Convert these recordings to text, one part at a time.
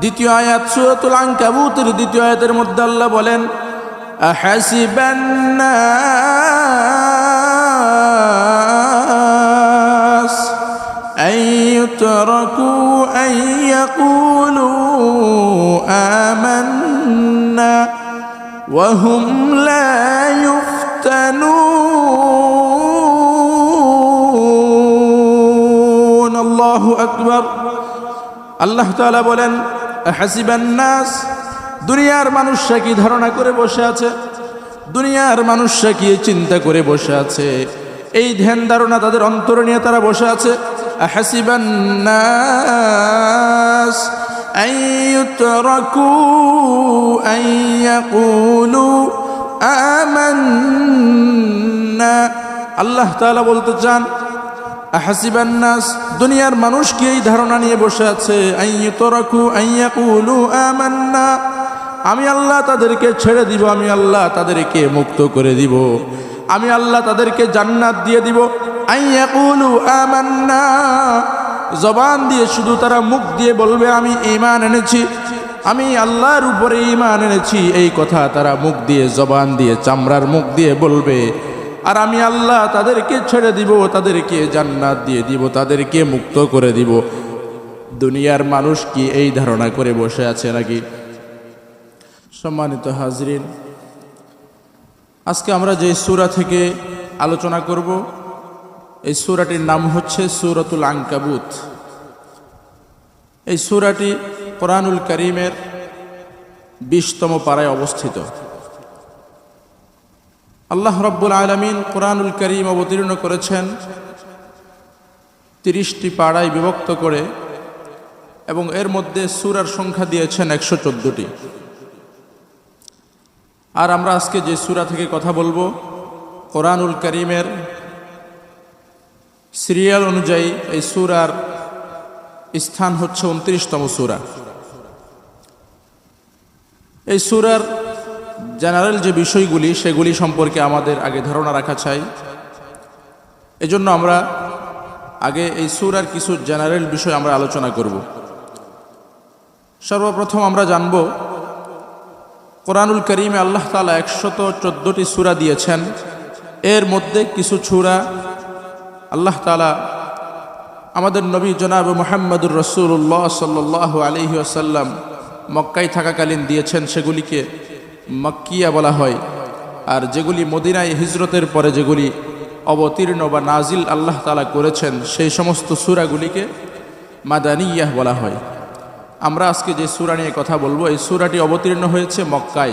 দ্বিতীয় আয়াত সুরতুল আঙ্কাবুতের দ্বিতীয় আয়াতের মধ্যে আল্লাহ বলেন, আহাসিবান্নাস আইয়ুতরাকু আইয়াকুলু আমান্না ওয়া হুম লা ইউফতানুন। আল্লাহু আকবার। আল্লাহ তাআলা বলেন হাসিবান নাস দুনিয়ার মানুষরা কি ধারণা করে বসে আছে দুনিয়ার মানুষরা কি চিন্তা করে বসে আছে এই ধ্যান ধারণা তাদের অন্তরে নিয়ে তারা বসে আছে হাসিবান নাস أن يتركوا أن يقولوا آمنا আল্লাহ তাআলা বলতে চান আহাসিবান নাস, দুনিয়ার মানুষ কি এই ধারণা নিয়ে বসে আছে? আইয়াকুলু আমান্না। আমি আল্লাহ তাদেরকে ছেড়ে দিব, আমি আল্লাহ তাদেরকে মুক্ত করে দিব। আমি আল্লাহ তাদেরকে জান্নাত দিয়ে দিব। আমান্না। জবান দিয়ে শুধু তারা মুখ দিয়ে বলবে, আমি ইমান এনেছি। আমি আল্লাহর উপরে ইমান এনেছি। এই কথা তারা মুখ দিয়ে, জবান দিয়ে, চামড়ার মুখ দিয়ে বলবে। আর আমি আল্লাহ তাদেরকে ছেড়ে দিব, তাদেরকে জান্নাত দিয়ে দিব, তাদেরকে মুক্ত করে দিব। দুনিয়ার মানুষ কি এই ধারণা করে বসে আছে নাকি? সম্মানিত হাজরিন, আজকে আমরা যে সুরা থেকে আলোচনা করব, এই সুরাটির নাম হচ্ছে সুরতুল আঙ্কাবুত এই সুরাটি কোরআনুল করিমের বিশতম পাড়ায় অবস্থিত। আল্লাহ রব্বুল আলমিন কোরআনুল করিম অবতীর্ণ করেছেন তিরিশটি পাড়ায় বিভক্ত করে এবং এর মধ্যে সুরার সংখ্যা দিয়েছেন একশো চোদ্দোটি। আর আমরা আজকে যে সুরা থেকে কথা বলব, কোরআনুল করিমের সিরিয়াল অনুযায়ী এই সুরার স্থান হচ্ছে উনত্রিশতম সুরা। এই সুরার জেনারেল যে বিষয়গুলি, সেগুলি সম্পর্কে আমাদের আগে ধারণা রাখা চাই। এজন্য আমরা আগে এই সুরার কিছু জেনারেল বিষয় আমরা আলোচনা করব। সর্বপ্রথম আমরা জানব, কোরআনুল করিমে আল্লাহ তালা একশত চোদ্দোটি সুরা দিয়েছেন। এর মধ্যে কিছু সুরা আল্লাহ তালা আমাদের নবী জনাব মোহাম্মদুর রসুল্লাহ সাল্লাহ আলহি আসাল্লাম মক্কায় থাকাকালীন দিয়েছেন, সেগুলিকে মক্কিয়া বলা হয়। আর যেগুলি মদিনায় হিজরতের পরে যেগুলি অবতীর্ণ বা নাজিল আল্লাহ তালা করেছেন, সেই সমস্ত সুরাগুলিকে মাদানিয়াহ বলা হয়। আমরা আজকে যে সুরা নিয়ে কথা বলব, এই সুরাটি অবতীর্ণ হয়েছে মক্কায়।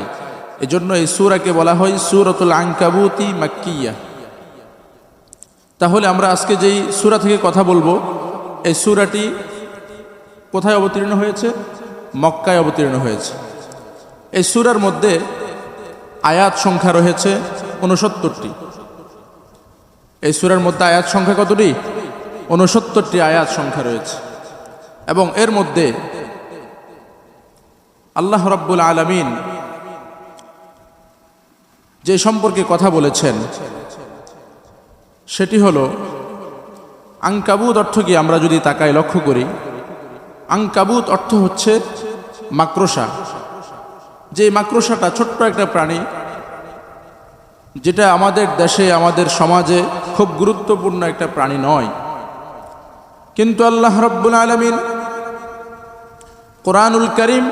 এজন্য এই সুরাকে বলা হয় সুরতুল আঙ্কাবুতি মাক্কিয়া। তাহলে আমরা আজকে যেই সুরা থেকে কথা বলব, এই সুরাটি কোথায় অবতীর্ণ হয়েছে? মক্কায় অবতীর্ণ হয়েছে। এই সুরার মধ্যে আয়াত সংখ্যা রয়েছে উনসত্তরটি এই সুরার মধ্যে আয়াত সংখ্যা কতটি? উনসত্তরটি আয়াত সংখ্যা রয়েছে। এবং এর মধ্যে আল্লাহ রব্বুল আলমিন যে সম্পর্কে কথা বলেছেন, সেটি হলো আংকাবুত অর্থ কি? আমরা যদি তাকায় লক্ষ্য করি আংকাবুত অর্থ হচ্ছে মাক্রসা যে মাকড়সাটা, ছোট্ট একটা প্রাণী, যেটা আমাদের দেশে, আমাদের সমাজে খুব গুরুত্বপূর্ণ একটা প্রাণী নয়। কিন্তু আল্লাহ রব্বুল আলমিন কোরআনুল করিম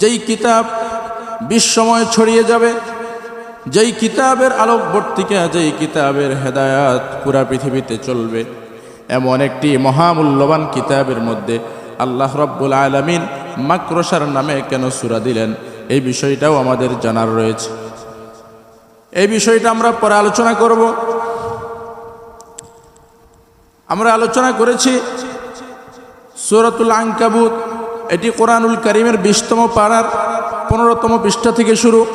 যেই কিতাব বিশ্বময় ছড়িয়ে যাবে, যেই কিতাবের আলোকবর্তিকা, যেই কিতাবের হেদায়াত পুরা পৃথিবীতে চলবে, এমন একটি মহামূল্যবান কিতাবের মধ্যে আল্লাহ রব্বুল আলমিন মাক্রসার নামে কেন সুরা দিলেন? এই বিষয়টাও আমাদের জানার রয়েছে। এই বিষয়টা আমরা পরে আলোচনা করব। আমরা আলোচনা করেছি সুরতুল আঙ্কাবুত এটি কোরআনুল করিমের বিশতম পাড়ার পনেরোতম পৃষ্ঠা থেকে শুরু।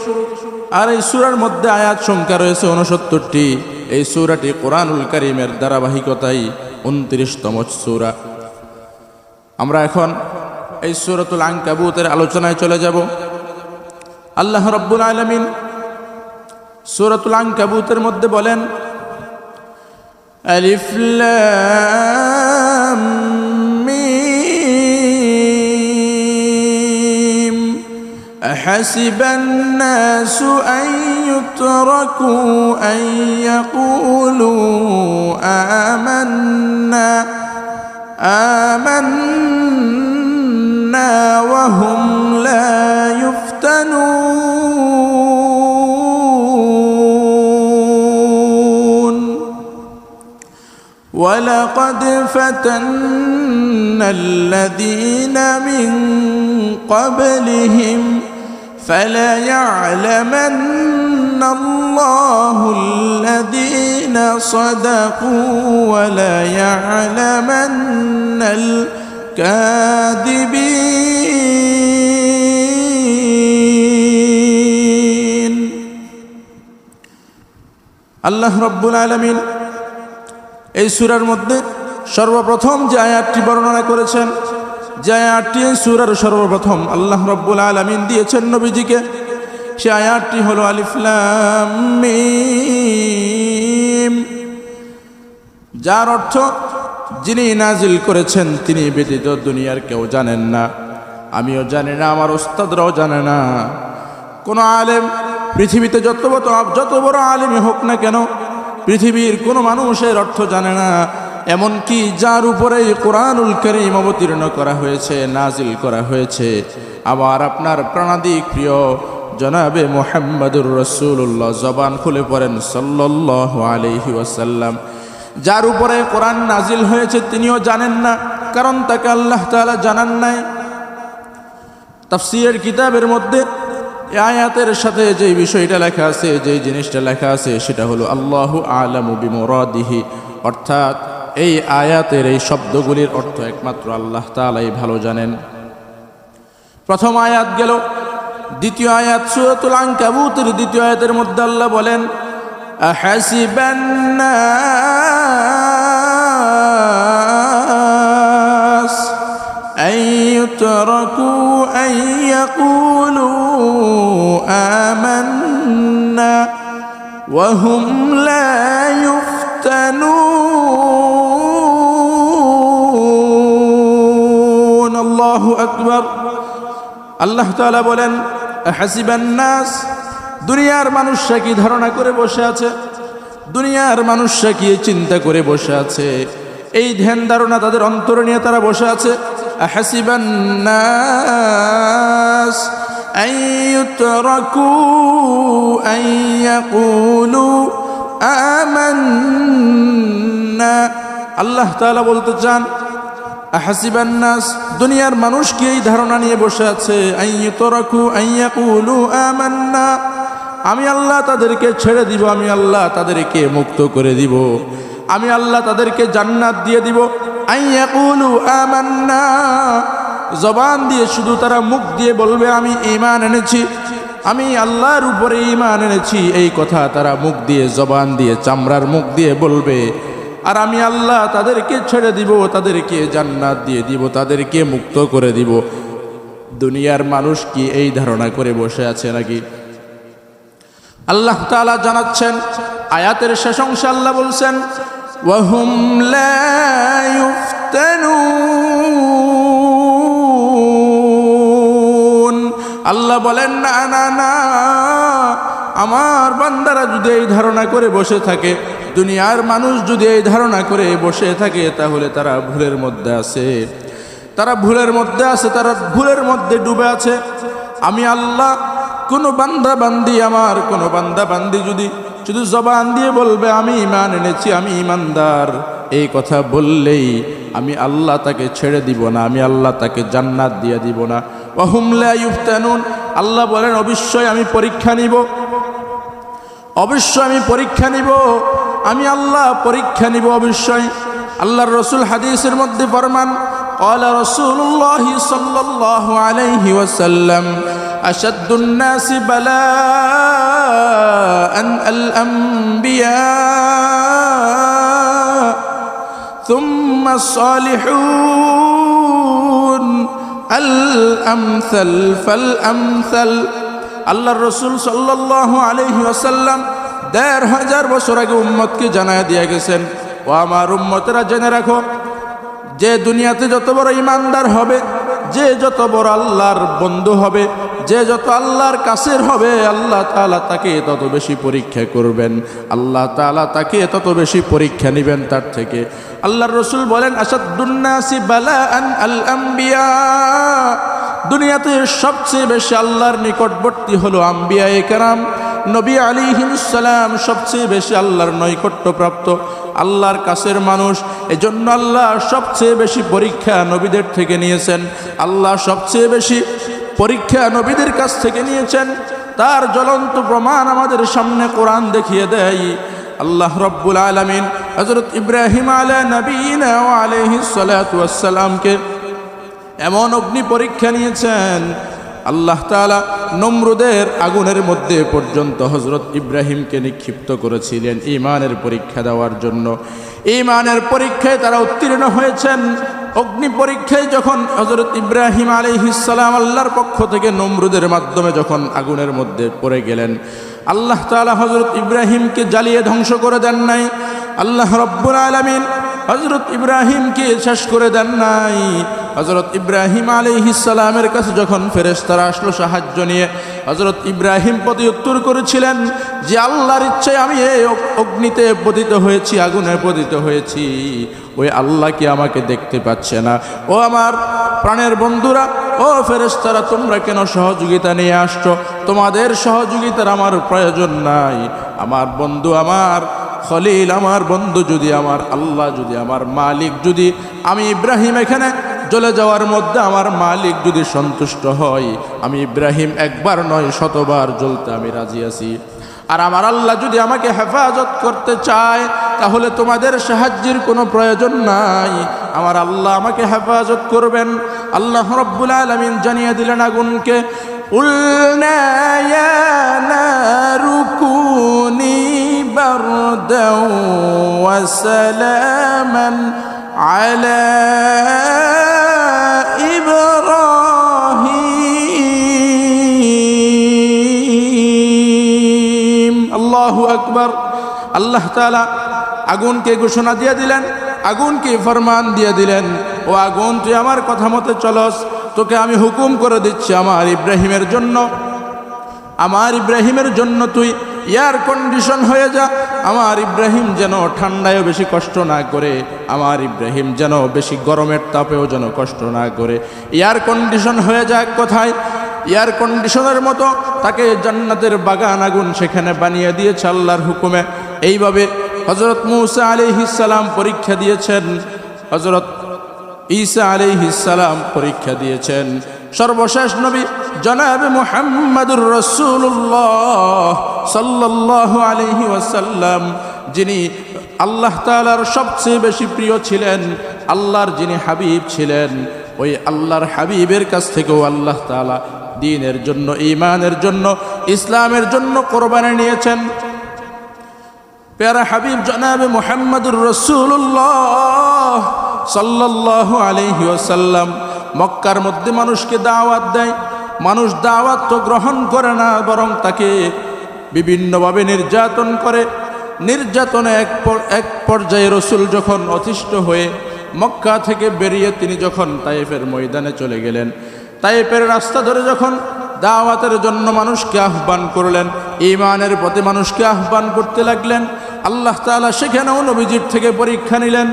আর এই সুরার মধ্যে আয়াত সংখ্যা রয়েছে উনসত্তরটি এই সুরাটি কোরআনুল করিমের ধারাবাহিকতাই উনত্রিশতম সুরা। আমরা এখন এই সুরতুল আঙ্কাবুতের আলোচনায় চলে যাব আল্লাহ রব্বুল আলমিন সুরতুল আঙ্কাবুতের মধ্যে বলেন আলিফ লাম أحسب الناس أن يتركوا أن يقولوا آمنا آمنا وهم لا يفتنون. ولقد فتنا الذين من قبلهم فليعلمن الله الذين صدقوا وليعلمن কাদিবিন। আল্লাহ রব্বুল আলমিন এই সুরার মধ্যে সর্বপ্রথম যে আয়াতটি বর্ণনা করেছেন, যে আয়াতটি এই সুরার সর্বপ্রথম আল্লাহ রব্বুল আলমিন দিয়েছেন নবীজিকে, সে আয়াতটি হল আলিফলাম যার অর্থ যিনি নাজিল করেছেন, তিনি ব্যতীত দুনিয়ার কেউ জানেন না। আমিও জানি না, আমার ওস্তাদরাও জানে না। কোনো আলেম পৃথিবীতে যত বড় যত বড় আলেমই হোক না কেন, পৃথিবীর কোনো মানুষের অর্থ জানে না। এমনকি যার উপরে কোরআনুল করিম অবতীর্ণ করা হয়েছে, নাজিল করা হয়েছে। আবার আপনার প্রাণাদিক প্রিয় জনাবে মোহাম্মদুর রসুল্লাহ জবান খুলে পড়েন সাল্লাহ আলহি ওয়াসাল্লাম। যার উপরে কোরআন নাজিল হয়েছে তিনিও জানেন না, কারণ তাকে আল্লাহ তাআলা জানান নাই। তাফসিরের কিতাবের মধ্যে আয়াতের সাথে যে বিষয়টা লেখা আছে, যে জিনিসটা লেখা আছে, সেটা হলো আল্লাহু আলামু বিমুরাদিহি। অর্থাৎ এই আয়াতের এই শব্দগুলির অর্থ একমাত্র আল্লাহ তাআলাই ভালো জানেন। প্রথম আয়াত গেল, দ্বিতীয় আয়াত সূরাতুল আনকাবুতের দ্বিতীয় আয়াতের মধ্যে আল্লাহ বলেন আহাসিবান্নাস أن يتركوا أن يقولوا آمنا وهم لا يفتنون الله أكبر আল্লাহ তাআলা বলেন হাসিবান নাস দুনিয়ার মানুষরা কি ধারণা করে বসে আছে? দুনিয়ার মানুষরা কি চিন্তা করে বসে আছে? এই ধ্যান ধারণা তাদের অন্তর নিয়ে তারা বসে আছে। আল্লাহ তালা বলতে চান আহাসিবান্নাস দুনিয়ার মানুষ কি এই ধারণা নিয়ে বসে আছে? আইয়ুতরাকু আইয়াকুলু আমান্না। আমি আল্লাহ তাদেরকে ছেড়ে দিব, আমি আল্লাহ তাদেরকে মুক্ত করে দিব। আমি আল্লাহ তাদেরকে জান্নাত দিয়ে দিব। আমান্না। জবান দিয়ে শুধু তারা মুখ দিয়ে বলবে, আমি ইমান এনেছি। আমি আল্লাহর উপরে ইমান এনেছি, এই কথা তারা মুখ দিয়ে, জবান দিয়ে, চামড়ার মুখ দিয়ে বলবে। আর আমি আল্লাহ তাদেরকে ছেড়ে দিব, তাদেরকে জান্নাত দিয়ে দিব, তাদেরকে মুক্ত করে দিব। দুনিয়ার মানুষ কি এই ধারণা করে বসে আছে নাকি? আল্লাহ তাআলা জানাচ্ছেন, আয়াতের শেষ অংশে আল্লাহ বলছেন আল্লাহ বলেন, না না না, আমার বান্দারা যদি এই ধারণা করে বসে থাকে, দুনিয়ার মানুষ যদি এই ধারণা করে বসে থাকে, তাহলে তারা ভুলের মধ্যে আছে। তারা ভুলের মধ্যে আছে, তারা ভুলের মধ্যে ডুবে আছে। আমি আল্লাহ কোনো বান্দা বান্দি, আমার কোনো বান্দা বান্দি যদি, শুধু জবান দিয়ে বলবে, আমি ইমান এনেছি, আমি ইমানদার। এই কথা বললেই আমি আল্লাহ তাকে ছেড়ে দিব না, আমি আল্লাহ তাকে জান্নাত দিয়ে দিব না। অহুমলা আল্লাহ বলেন, অবশ্যই আমি পরীক্ষা নিব, অবশ্যই আমি পরীক্ষা নিব, আমি আল্লাহ পরীক্ষা নিব অবশ্যই। আল্লাহর রসুল হাদিসের মধ্যে ফরমান قال رسول الله صلى الله عليه وسلم أشد الناس بلاء الأنبياء ثم الصالحون الأمثل فالأمثل আল্লাহর রসুল সাল্লাহ আলহি আসাল্লাম দেড় হাজার বছর আগে উম্মতকে জানায় দিয়ে গেছেন ও আমার উম্মতেরা জেনে রাখো যে দুনিয়াতে যত বড় ইমানদার হবে, যে যত বড় আল্লাহর বন্ধু হবে, যে যত আল্লাহর কাছের হবে, আল্লাহ তাআলা তাকে তত বেশি পরীক্ষা করবেন। আল্লাহ তাআলা তাকে তত বেশি পরীক্ষা নেবেন তার থেকে। আল্লাহর রসুল বলেন আসাদুন্নাসি বালা আল আম্বিয়া দুনিয়াতে সবচেয়ে বেশি আল্লাহর নিকটবর্তী হলো আম্বিয়া একরাম নবী আলী হিমসালাম সবচেয়ে বেশি আল্লাহর নৈকট্যপ্রাপ্ত, আল্লাহর কাছের মানুষ। এজন্য আল্লাহ সবচেয়ে বেশি পরীক্ষা নবীদের থেকে নিয়েছেন। আল্লাহ সবচেয়ে বেশি পরীক্ষা নবীদের কাছ থেকে নিয়েছেন। তার জ্বলন্ত প্রমাণ আমাদের সামনে কোরআন দেখিয়ে দেয়। আল্লাহ রব্বুল আলমিন হজরত ইব্রাহিম আলা নবীন আলহিসালামকে এমন অগ্নি পরীক্ষা নিয়েছেন আল্লাহ তালা নমরুদের আগুনের মধ্যে পর্যন্ত হজরত ইব্রাহিমকে নিক্ষিপ্ত করেছিলেন ইমানের পরীক্ষা দেওয়ার জন্য। ইমানের পরীক্ষায় তারা উত্তীর্ণ হয়েছেন। অগ্নি পরীক্ষায় যখন হজরত ইব্রাহিম আলিহিসাল্লাম আল্লাহর পক্ষ থেকে নমরুদের মাধ্যমে যখন আগুনের মধ্যে পড়ে গেলেন, আল্লাহ তালা হজরত ইব্রাহিমকে জ্বালিয়ে ধ্বংস করে দেন নাই। আল্লাহ রব্বুল আলমিন হজরত ইব্রাহিমকে শেষ করে দেন নাই। হজরত ইব্রাহিম আলিহিসালামের কাছে যখন ফেরেস্তারা আসলো সাহায্য নিয়ে হজরত ইব্রাহিম প্রতি উত্তর করেছিলেন যে, আল্লাহর ইচ্ছায় আমি এই অগ্নিতে পতিত হয়েছি, আগুনে পতিত হয়েছি। ওই আল্লাহ কি আমাকে দেখতে পাচ্ছে না? ও আমার প্রাণের বন্ধুরা, ও ফেরেস্তারা তোমরা কেন সহযোগিতা নিয়ে আসছো? তোমাদের সহযোগিতার আমার প্রয়োজন নাই। আমার বন্ধু আমার, খলিল আমার বন্ধু যদি, আমার আল্লাহ যদি, আমার মালিক যদি, আমি ইব্রাহিম এখানে জ্বলে যাওয়ার মধ্যে আমার মালিক যদি সন্তুষ্ট হয় আমি ইব্রাহিম একবার নয় শতবার জ্বলতে আমি রাজি আছি আর আমার আল্লাহ যদি আমাকে হেফাজত করতে চায় তাহলে তোমাদের সাহায্যের কোনো প্রয়োজন নাই আমার আল্লাহ আমাকে হেফাজত করবেন আল্লাহ রব্বুল আলমিন জানিয়ে দিলেন আগুনকে قلنا يا نار كوني بردا وسلاما على আকবর। আল্লাহ তালা আগুনকে ঘোষণা দিয়ে দিলেন, আগুনকে ফরমান দিয়ে দিলেন, ও আগুন, তুই আমার কথা মতে চলস, তোকে আমি হুকুম করে দিচ্ছি আমার ইব্রাহিমের জন্য। আমার ইব্রাহিমের জন্য তুই এয়ার কন্ডিশন হয়ে যা, আমার ইব্রাহিম যেন ঠান্ডায়ও বেশি কষ্ট না করে, আমার ইব্রাহিম যেন বেশি গরমের তাপেও যেন কষ্ট না করে। এয়ার কন্ডিশন হয়ে যা এক কথায়? এয়ার কন্ডিশনের মতো তাকে জান্নাতের বাগান আগুন সেখানে বানিয়ে দিয়েছে আল্লাহর হুকুমে। এইভাবে হজরত মৌসা আলি সালাম পরীক্ষা দিয়েছেন। হজরত ঈসা আলিহিসালাম পরীক্ষা দিয়েছেন। সর্বশেষ নবী জনাব মুহাম্মাদুর রসুল্লাহ সাল্লাহ আলহি ওয়াসাল্লাম, যিনি আল্লাহ তালার সবচেয়ে বেশি প্রিয় ছিলেন, আল্লাহর যিনি হাবিব ছিলেন, ওই আল্লাহর হাবিবের কাছ থেকেও আল্লাহ তালা দিনের জন্য ইমানের জন্য, ইসলামের জন্য কোরবানি নিয়েছেন। পেয়ারা হাবিব জনাবে মোহাম্মদুর রসুল্লাহ সাল্লাহ আলহি ওসাল্লাম মক্কার মধ্যে মানুষকে দাওয়াত দেয়। মানুষ দাওয়াত তো গ্রহণ করে না, বরং তাকে বিভিন্নভাবে নির্যাতন করে। নির্যাতনে এক এক পর্যায়ে রসুল যখন অতিষ্ঠ হয়ে মক্কা থেকে বেরিয়ে তিনি যখন তাইফের ময়দানে চলে গেলেন তাইফের রাস্তা ধরে যখন দাওয়াতের জন্য মানুষকে আহ্বান করলেন ইমানের পথে মানুষকে আহ্বান করতে লাগলেন, আল্লাহ তালা সেখানেও নবীজির থেকে পরীক্ষা নিলেন।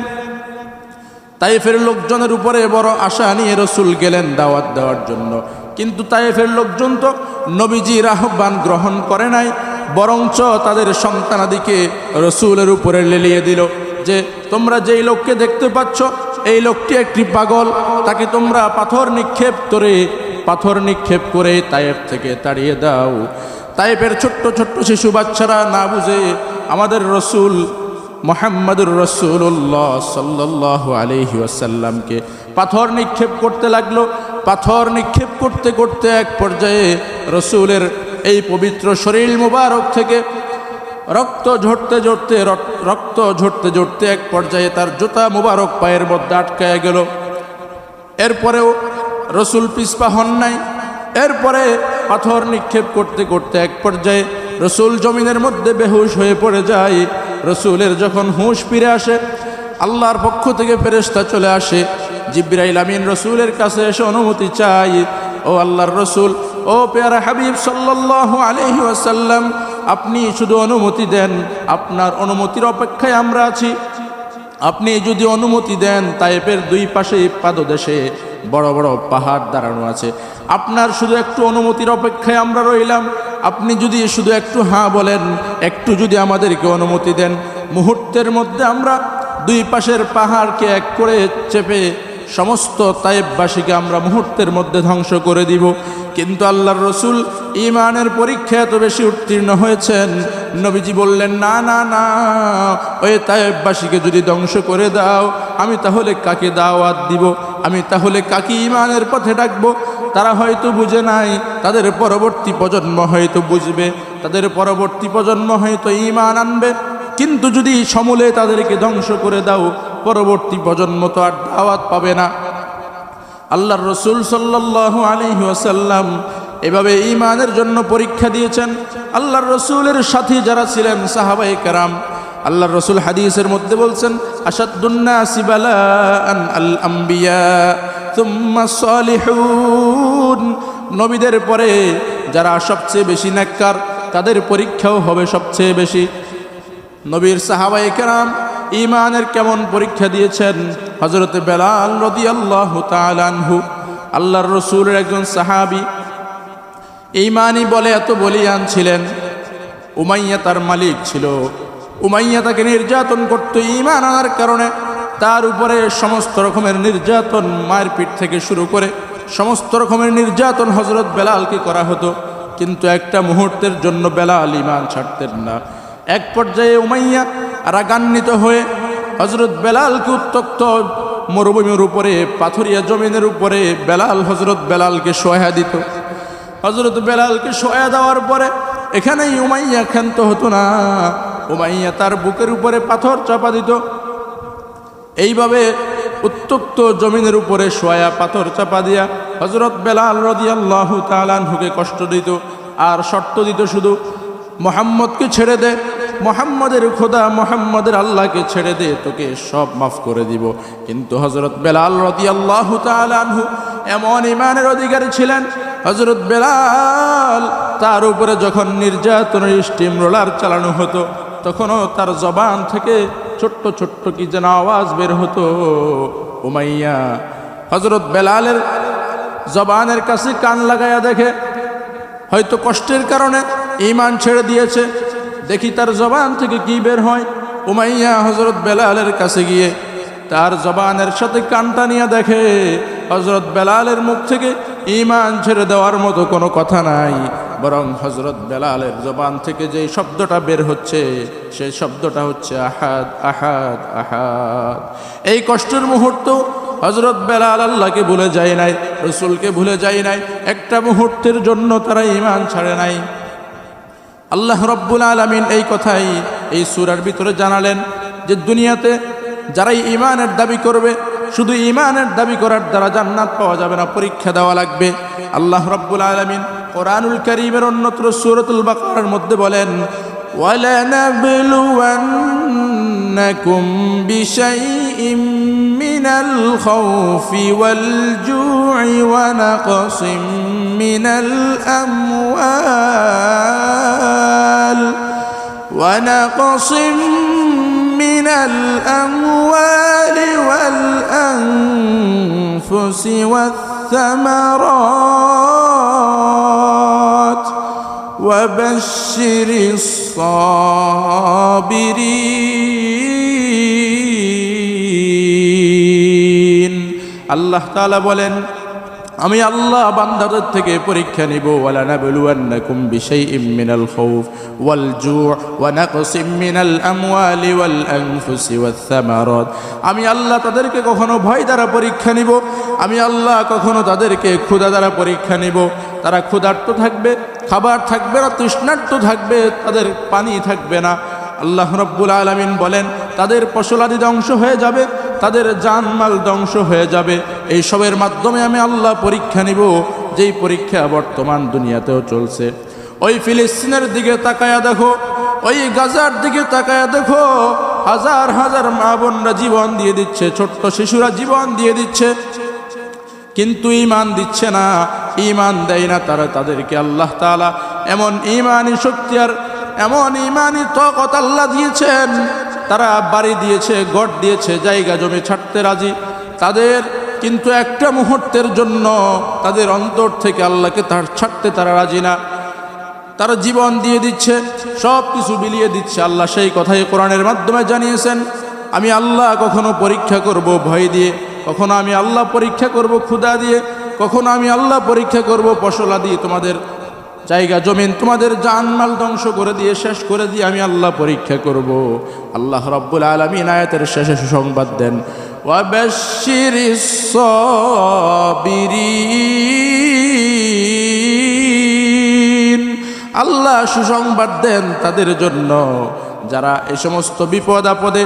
তাইফের লোকজনের উপরে বড় আশা নিয়ে রসুল গেলেন দাওয়াত দেওয়ার জন্য। কিন্তু তাইফের লোকজন তো নবীজির আহ্বান গ্রহণ করে নাই, বরঞ্চ তাদের সন্তানাদিকে রসুলের উপরে লেলিয়ে দিল যে, তোমরা যেই লোককে দেখতে পাচ্ছ এই লোকটি একটি পাগল, তাকে তোমরা পাথর নিক্ষেপ করে, পাথর নিক্ষেপ করে তাইফ থেকে তাড়িয়ে দাও। তাইফের ছোট্ট ছোট্ট শিশু বাচ্চারা না বুঝে আমাদের রসুল মোহাম্মদুর রসুল্লাহ সাল্লাহ আলহি ওয়াসাল্লামকে পাথর নিক্ষেপ করতে লাগল। পাথর নিক্ষেপ করতে করতে এক পর্যায়ে রসুলের এই পবিত্র শরীর মুবারক থেকে রক্ত ঝরতে ঝরতে রক্ত ঝরতে ঝরতে এক পর্যায়ে তার জুতা মুবারক পায়ের মধ্যে আটকায় গেল। এরপরেও রসুল পিসপা হন নাই। এরপরে পাথর নিক্ষেপ করতে করতে এক পর্যায়ে রসুল জমিনের মধ্যে বেহুশ হয়ে পড়ে যায়। রসুলের যখন হুঁশ ফিরে আসে, আল্লাহর পক্ষ থেকে ফেরেস্তা চলে আসে। জিব্রাইল আমিন রসুলের কাছে এসে অনুমতি চাই ও আল্লাহর রসুল, ও পেয়ারা হাবিব সাল্লাল্লাহু আলাইহি ওয়াসাল্লাম আপনি শুধু অনুমতি দেন, আপনার অনুমতির অপেক্ষায় আমরা আছি। আপনি যদি অনুমতি দেন, তাইপের দুই পাশে পাদদেশে বড় বড় পাহাড় দাঁড়ানো আছে। আপনার শুধু একটু অনুমতির অপেক্ষায় আমরা রইলাম। আপনি যদি শুধু একটু হ্যাঁ বলেন, একটু যদি আমাদেরকে অনুমতি দেন, মুহূর্তের মধ্যে আমরা দুই পাশের পাহাড়কে এক করে চেপে সমস্ত তাইববাসীকে আমরা মুহূর্তের মধ্যে ধ্বংস করে দিব। কিন্তু আল্লাহর রসুল ইমানের পরীক্ষা এত বেশি উত্তীর্ণ হয়েছেন। নবীজি বললেন, না না না, ওই তাইববাসীকে যদি ধ্বংস করে দাও, আমি তাহলে কাকে দাওয়াত দিব? আমি তাহলে কাকে ইমানের পথে ডাকবো? তারা হয়তো বুঝে নাই, তাদের পরবর্তী প্রজন্ম হয়তো বুঝবে, তাদের পরবর্তী প্রজন্ম হয়তো ইমান আনবে। কিন্তু যদি সমূলে তাদেরকে ধ্বংস করে দাও পরবর্তী প্রজন্ম তো আর দাওয়াত পাবে না। আল্লাহর রসুল সাল্লাল্লাহু আলাইহি ওয়াসাল্লাম এভাবে ইমানের জন্য পরীক্ষা দিয়েছেন। আল্লাহর রসুলের সাথী যারা ছিলেন সাহাবাই কারাম, আল্লাহর রসুল হাদিসের মধ্যে বলছেন আসাদুন্নাসি বালাআন আল আম্বিয়া তুম্মা সালিহুন। নবীদের পরে যারা সবচেয়ে বেশি নেককার, তাদের পরীক্ষাও হবে সবচেয়ে বেশি। নবীর সাহাবাই কেরাম ইমানের কেমন পরীক্ষা দিয়েছেন হজরত বেলাল রদি আল্লাহ তালানহু আল্লাহর রসুলের একজন সাহাবি ইমানই বলে এত বলিয়ান ছিলেন। উমাইয়া তার মালিক ছিল। উমাইয়া তাকে নির্যাতন করত ইমান আনার কারণে। তার উপরে সমস্ত রকমের নির্যাতন মায়ের পিঠ থেকে শুরু করে সমস্ত রকমের নির্যাতন হজরত বেলালকে করা হতো। কিন্তু একটা মুহূর্তের জন্য বেলাল ইমান ছাড়তেন না। এক পর্যায়ে উমাইয়া রাগান্বিত হয়ে হজরত বেলালকে উত্তক্ত মরুভূমির উপরে, পাথরিয়া জমিনের উপরে বেলাল হজরত বেলালকে সহায় দিত। হজরত বেলালকে সহায় দেওয়ার পরে এখানেই উমাইয়া ক্ষান্ত হতো না। উমাইয়া তার বুকের উপরে পাথর চাপা দিত। এইভাবে উত্তপ্ত জমিনের উপরে সোয়া পাথর চাপা দিয়া হজরত বেলাল রদিয়াল্লাহু তালানহুকে কষ্ট দিত। আর শর্ত দিত শুধু, মোহাম্মদকে ছেড়ে দে মোহাম্মদের খোদা মোহাম্মদের আল্লাহকে ছেড়ে দে, তোকে সব মাফ করে দিব। কিন্তু হজরত বেলাল রদিয়াল্লাহু তালানহু এমন ইমানের অধিকারী ছিলেন হজরত বেলাল তার উপরে যখন নির্যাতনের স্টিম রোলার চালানো হতো, তখনও তার জবান থেকে ছোট্ট ছোট্ট কি যেন আওয়াজ বের হতো, উমাইয়া। হজরত বেলালের জবানের কাছে কান লাগাইয়া দেখে, হয়তো কষ্টের কারণে ইমান ছেড়ে দিয়েছে দেখি তার জবান থেকে কি বের হয়। উমাইয়া হজরত বেলালের কাছে গিয়ে তার জবানের সাথে কানটা নিয়ে দেখে হজরত বেলালের মুখ থেকে ইমান ছেড়ে দেওয়ার মতো কোনো কথা নাই, বরং হজরত বেলালের জবান থেকে যে শব্দটা বের হচ্ছে সেই শব্দটা হচ্ছে আহাদ আহাদ আহাদ। এই কষ্টের মুহূর্ত হজরত বেলাল আল্লাহকে ভুলে যায় নাই, রসুলকে ভুলে যায় নাই, একটা মুহূর্তের জন্য তারা ইমান ছাড়ে নাই। আল্লাহ রব্বুল আলমিন এই কথাই এই সুরার ভিতরে জানালেন যে দুনিয়াতে যারাই ইমানের দাবি করবে শুধু ইমানের দাবি করার দ্বারা জান্নাত পাওয়া যাবে না পরীক্ষা দেওয়া লাগবে আল্লাহ রব্বুল আলমিন কোরআনুল করিমের অন্যত্র সুরতুল বাকার মধ্যে বলেন وَلَنَبْلُوَنَّكُمْ بِشَيْءٍ مِّنَ الْخَوْفِ وَالْجُوعِ وَنَقْصٍ مِّنَ الْأَمْوَالِ ونقص من الأموال والأنفس والثمرات وبشر الصابرين الله تعالى বলেন আমি আল্লাহ বান্দাদের থেকে পরীক্ষা নিব ওয়ালা নাবলুয়ান্নাকুম বিশাইইম মিনাল খাউফ ওয়াল জু' ওয়া নাকসিম মিনাল আমওয়ালি ওয়াল আনফুসি আমি আল্লাহ তাদেরকে কখনো ভয় দ্বারা পরীক্ষা নিব, আমি আল্লাহ কখনো তাদেরকে ক্ষুধা দ্বারা পরীক্ষা নিব। তারা ক্ষুধার্ত থাকবে, খাবার থাকবে না, তৃষ্ণার্ত থাকবে, তাদের পানি থাকবে না। আল্লাহ রব্বুল আলমিন বলেন, তাদের ফসলাদি ধ্বংস হয়ে যাবে তাদের জানমাল ধ্বংস হয়ে যাবে। এই সবের মাধ্যমে আমি আল্লাহ পরীক্ষা নিব, যেই পরীক্ষা বর্তমান দুনিয়াতেও চলছে। ওই ফিলিস্তিনের দিকে তাকায়া দেখো, ওই গাজার দিকে তাকায়া দেখো, হাজার হাজার মা বোনরা জীবন দিয়ে দিচ্ছে, ছোট্ট শিশুরা জীবন দিয়ে দিচ্ছে। কিন্তু ইমান দিচ্ছে না ইমান দেয় না তারা তাদেরকে আল্লাহ তাআলা। এমন ইমানই শক্তি আর এমন ইমানই তকত আল্লাহ দিয়েছেন। তারা বাড়ি দিয়েছে, গড় দিয়েছে, জায়গা জমি ছাড়তে রাজি। তাদের কিন্তু একটা মুহূর্তের জন্য তাদের অন্তর থেকে আল্লাহকে তার ছাড়তে তারা রাজি না। তারা জীবন দিয়ে দিচ্ছে, সব কিছু বিলিয়ে দিচ্ছে। আল্লাহ সেই কথাই কোরআনের মাধ্যমে জানিয়েছেন, আমি আল্লাহ কখনো পরীক্ষা করব ভয় দিয়ে, কখনো আমি আল্লাহ পরীক্ষা করব ক্ষুদা দিয়ে, কখনো আমি আল্লাহ পরীক্ষা করব পশলা দিয়ে তোমাদের জায়গা জমিন তোমাদের জানমাল ধ্বংস করে দিয়ে শেষ করে দিয়ে আমি আল্লাহ পরীক্ষা করব আল্লাহ রব্বুল আলমিন আয়াতের শেষে সুসংবাদ দেন وبشر الصابرين আল্লাহ সুসংবাদ দেন তাদের জন্য যারা এই সমস্ত বিপদ আপদে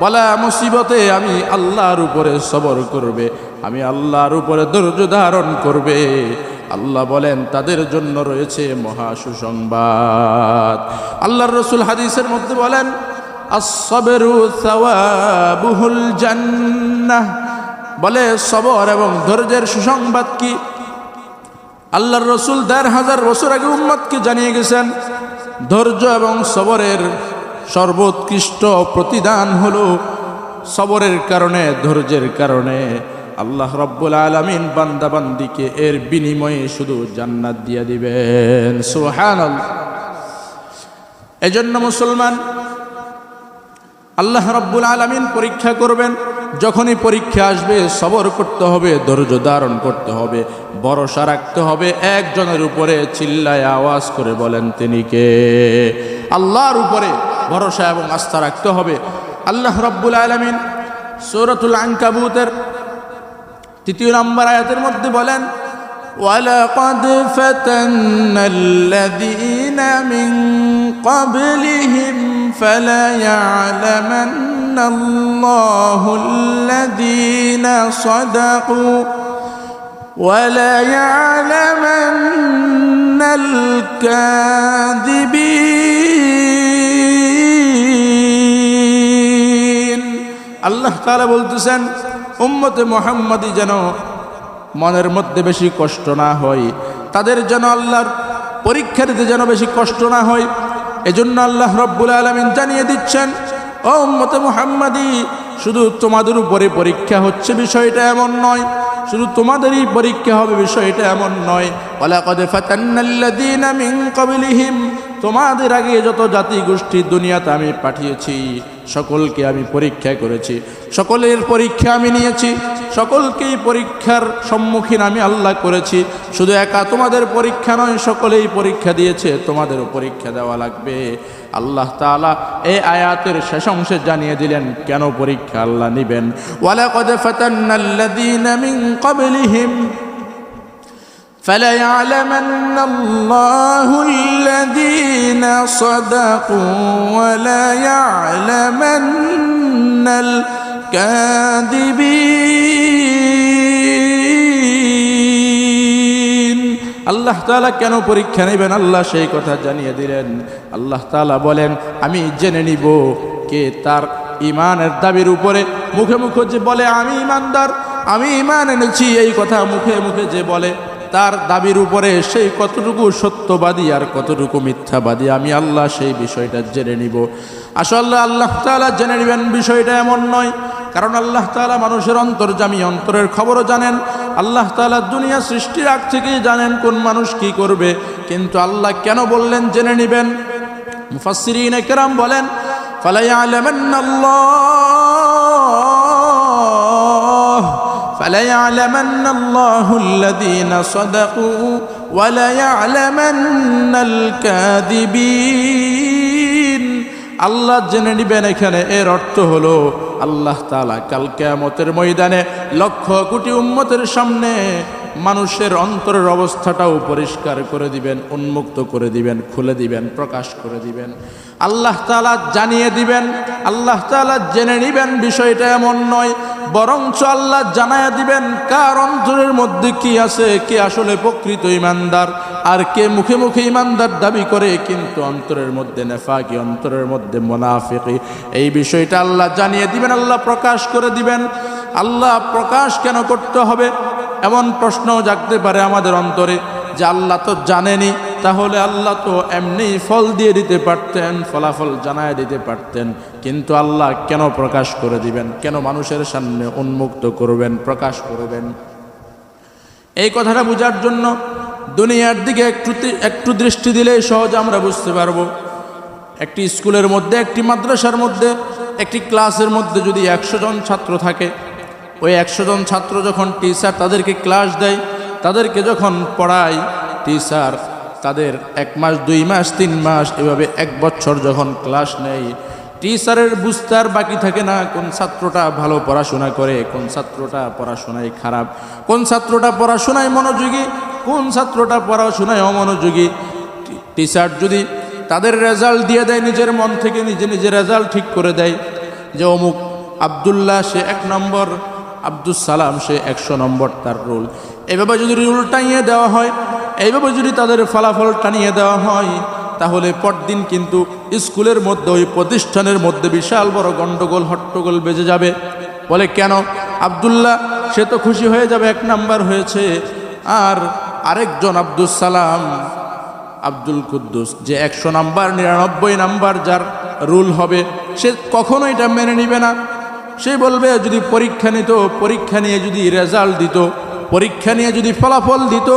বলা মুসিবতে আমি আল্লাহর উপরে সবর করবে আমি আল্লাহর উপরে ধৈর্য ধারণ করবে আল্লাহ বলেন, তাদের জন্য রয়েছে মহা সুসংবাদ। আল্লাহর রসুল হাদিসের মধ্যে বলেন বলে, সবর এবং ধৈর্যের সুসংবাদ কি? আল্লাহর রসুল দেড় হাজার বছর আগে উম্মতকে জানিয়ে গেছেন, ধৈর্য এবং সবরের সর্বোৎকৃষ্ট প্রতিদান হলো সবরের কারণে, ধৈর্যের কারণে। আল্লাহ রব্বুল আলমিন বান্দাবান্দিকে এর বিনিময়ে শুধু জান্নাত দিয়ে দিবেন। সুহান এজন্য মুসলমান, আল্লাহ রব্বুল আলমিন পরীক্ষা করবেন, যখনই পরীক্ষা আসবে সবর করতে হবে, ধৈর্য ধারণ করতে হবে, ভরসা রাখতে হবে, একজনের উপরে চিল্লায় আওয়াজ করে বলেন তিনি কে? আল্লাহর উপরে ভরসা এবং আস্থা রাখতে হবে। আল্লাহ রব্বুল আলমিন সৌরতুল আঙ্কাবুতের তৃতীয় নম্বর আয়াতের মধ্যে বলেন ولقد فتنا الذين من قبلهم فليعلمن الله الذين صدقوا وليعلمن الكاذبين আল্লাহ তাআলা বলতেছেন উম্মতে মোহাম্মদী যেন মনের মধ্যে বেশি কষ্ট না হয়, তাদের যেন আল্লাহর পরীক্ষা দিতে যেন বেশি কষ্ট না হয়, এজন্য আল্লাহ রব্বুল আলমিন জানিয়ে দিচ্ছেন, ও উম্মতে মোহাম্মদী, শুধু তোমাদের উপরে পরীক্ষা হচ্ছে বিষয়টা এমন নয়, শুধু তোমাদেরই পরীক্ষা হবে বিষয়টা এমন নয়। তোমাদের আগে যত জাতি গোষ্ঠী দুনিয়াতে আমি পাঠিয়েছি সকলকে আমি পরীক্ষা করেছি। সকলের পরীক্ষা আমি নিয়েছি। সকলকেই পরীক্ষার সম্মুখীন আমি আল্লাহ করেছি। শুধু একা তোমাদের পরীক্ষা নয়, সকলেই পরীক্ষা দিয়েছে। তোমাদেরও পরীক্ষা দেওয়া লাগবে। আল্লাহ তাআলা এই আয়াতের শেষ অংশে জানিয়ে দিলেন, কেন পরীক্ষা আল্লাহ নিবেন? ওয়ালাকাদ ফাতান্নাল্লাযীনা মিন ক্বাবলিহিম। فليعلمن الله الذين صدقوا وليعلمن الكاذبين আল্লাহ তাআলা কেন পরীক্ষা নেবেন আল্লাহ সেই কথা জানিয়ে দিলেন আল্লাহ তাআলা বলেন আমি জেনে নিব কে তার ইমানের দাবির উপরে মুখে মুখে যে বলে আমি ইমানদার আমি ইমান এনেছি এই কথা মুখে মুখে যে বলে তার দাবির উপরে সেই কতটুকু সত্যবাদী আর কতটুকু মিথ্যাবাদী, আমি আল্লাহ সেই বিষয়টা জেনে নিব। আসলে আল্লাহ তাআলা জেনে নেবেন বিষয়টা এমন নয়, কারণ আল্লাহ তালা মানুষের অন্তর্জামী অন্তরের খবরও জানেন। আল্লাহ তালা দুনিয়া সৃষ্টির আগ থেকেই জানেন কোন মানুষ কি করবে, কিন্তু আল্লাহ কেন বললেন জেনে নেবেন? মুফাসসিরিন কেরাম বলেন ফালায়ালামান্নাল্লাহ فليعلمن الله الذين صدقوا وليعلمن الكاذبين আল্লাহ জেনে নিবেন এখানে এর অর্থ হলো আল্লাহ তালা কাল কেয়ামতের ময়দানে লক্ষ কোটি উম্মতের সামনে মানুষের অন্তরের অবস্থাটাও পরিষ্কার করে দিবেন উন্মুক্ত করে দিবেন খুলে দিবেন প্রকাশ করে দিবেন আল্লাহ তালা জানিয়ে দিবেন আল্লাহ তালা জেনে নিবেন বিষয়টা এমন নয় বরঞ্চ আল্লাহ জানায়া দিবেন কার অন্তরের মধ্যে কি আছে, কে আসলে প্রকৃত ইমানদার আর কে মুখে মুখে ইমানদার দাবি করে, কিন্তু অন্তরের মধ্যে নেফাকি, অন্তরের মধ্যে মোনাফিকি। এই বিষয়টা আল্লাহ জানিয়ে দিবেন, আল্লাহ প্রকাশ করে দিবেন। আল্লাহ প্রকাশ কেন করতে হবে? এমন প্রশ্নও জাগতে পারে আমাদের অন্তরে যে আল্লাহ তো জানেনি তাহলে আল্লাহ তো এমনি ফল দিয়ে দিতে পারতেন, ফলাফল জানায় দিতে পারতেন, কিন্তু আল্লাহ কেন প্রকাশ করে দিবেন? কেন মানুষের সামনে উন্মুক্ত করবেন, প্রকাশ করবেন? এই কথাটা বোঝার জন্য দুনিয়ার দিকে একটু একটু দৃষ্টি দিলেই সহজ আমরা বুঝতে পারব। একটি স্কুলের মধ্যে, একটি মাদ্রাসার মধ্যে, একটি ক্লাসের মধ্যে যদি একশো জন ছাত্র থাকে, ওই একশো জন ছাত্র যখন টিচার তাদেরকে ক্লাস দেয়, তাদেরকে যখন পড়ায় টিচার তাদের এক মাস, দুই মাস, তিন মাস, এভাবে এক বছর যখন ক্লাস নেয় টিচারের বুঝতে আর বাকি থাকে না কোন ছাত্রটা ভালো পড়াশোনা করে, কোন ছাত্রটা পড়াশোনায় খারাপ, কোন ছাত্রটা পড়াশোনায় মনোযোগী, কোন ছাত্রটা পড়াশোনায় অমনোযোগী। টিচার যদি তাদের রেজাল্ট দিয়ে দেয়, নিজের মন থেকে নিজে নিজে রেজাল্ট ঠিক করে দেয়, যে অমুক আবদুল্লাহ সে এক নম্বর আব্দুল সালাম সে একশো নম্বর তার রুল। এভাবে যদি রুল টাঙিয়ে দেওয়া হয় এইভাবে যদি তাদের ফলাফল টানিয়ে দেওয়া হয়, তাহলে পরদিন কিন্তু স্কুলের মধ্যে, ওই প্রতিষ্ঠানের মধ্যে বিশাল বড় গণ্ডগোল হট্টগোল বেজে যাবে। বলে কেন? আবদুল্লাহ, সে তো খুশি হয়ে যাবে, এক নাম্বার হয়েছে। আর আরেকজন আব্দুল সালাম, আব্দুল কুদ্দুস, যে একশো নাম্বার, নিরানব্বই নাম্বার যার রুল হবে, সে কখনো এটা মেনে নিবে না। সে বলবে, যদি পরীক্ষা নিত, পরীক্ষা নিয়ে যদি রেজাল্ট দিত, পরীক্ষা নিয়ে যদি ফলাফল দিত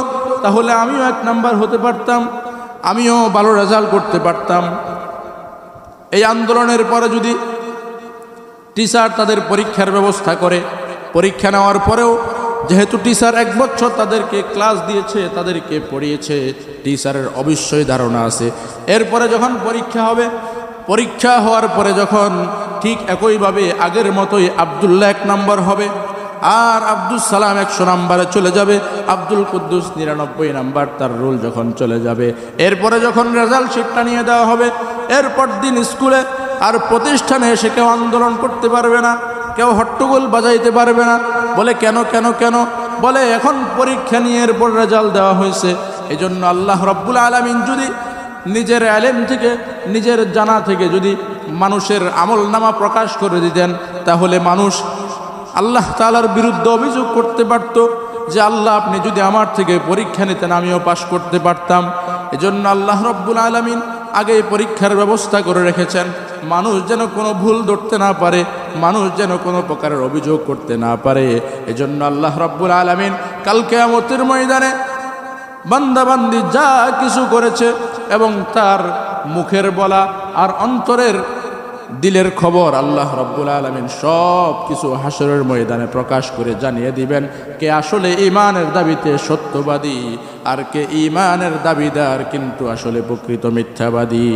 তাহলে আমিও এক নাম্বার হতে পারতাম, আমিও ভালো রেজাল্ট করতে পারতাম। এই আন্দোলনের পরে যদি টিচার তাদের পরীক্ষার ব্যবস্থা করে, পরীক্ষা নেওয়ার পরেও যেহেতু টিচার এক বছর তাদেরকে ক্লাস দিয়েছে, তাদেরকে পড়িয়েছে টিচারের অবশ্যই ধারণা আছে। এরপরে যখন পরীক্ষা হবে, পরীক্ষা হওয়ার পরে যখন ঠিক একইভাবে আগের মতোই আবদুল্লাহ এক নম্বর হবে আর আব্দুল সালাম একশো নাম্বারে চলে যাবে। আব্দুল কুদ্দুস নিরানব্বই নাম্বার, তার রুল যখন চলে যাবে, এরপরে যখন রেজাল্ট শিটটা নিয়ে দেওয়া হবে, এরপর দিন স্কুলে আর প্রতিষ্ঠানে এসে কেউ আন্দোলন করতে পারবে না, কেউ হট্টগোল বাজাইতে পারবে না, বলে কেন কেন কেন? বলে এখন পরীক্ষা নিয়ে এরপর রেজাল্ট দেওয়া হয়েছে। এই জন্য আল্লাহ রব্বুল আলমিন যদি নিজের আলেম থেকে, নিজের জানা থেকে যদি মানুষের আমল নামা প্রকাশ করে দিতেন, তাহলে মানুষ আল্লাহ তালার বিরুদ্ধে অভিযোগ করতে পারত যে আল্লাহ, আপনি যদি আমার থেকে পরীক্ষা নিতেন, আমিও পাশ করতে পারতাম। এজন্য আল্লাহ রব্বুল আলমিন আগে পরীক্ষার ব্যবস্থা করে রেখেছেন। মানুষ যেন কোনো ভুল ধরতে না পারে, মানুষ যেন কোনো প্রকারের অভিযোগ করতে না পারে। এজন্য আল্লাহ রব্বুল আলমিন কালকে আমতের ময়দানে বান্দাবান্দি যা কিছু করেছে এবং তার মুখের বলা আর অন্তরের দিলের খবর আল্লাহ রব্বুল আলমিন সব কিছু হাসরের ময়দানে প্রকাশ করে জানিয়ে দিবেন, কে আসলে ইমানের দাবিতে সত্যবাদী আর কে ইমানের দাবিদার কিন্তু আসলে প্রকৃত মিথ্যাবাদী।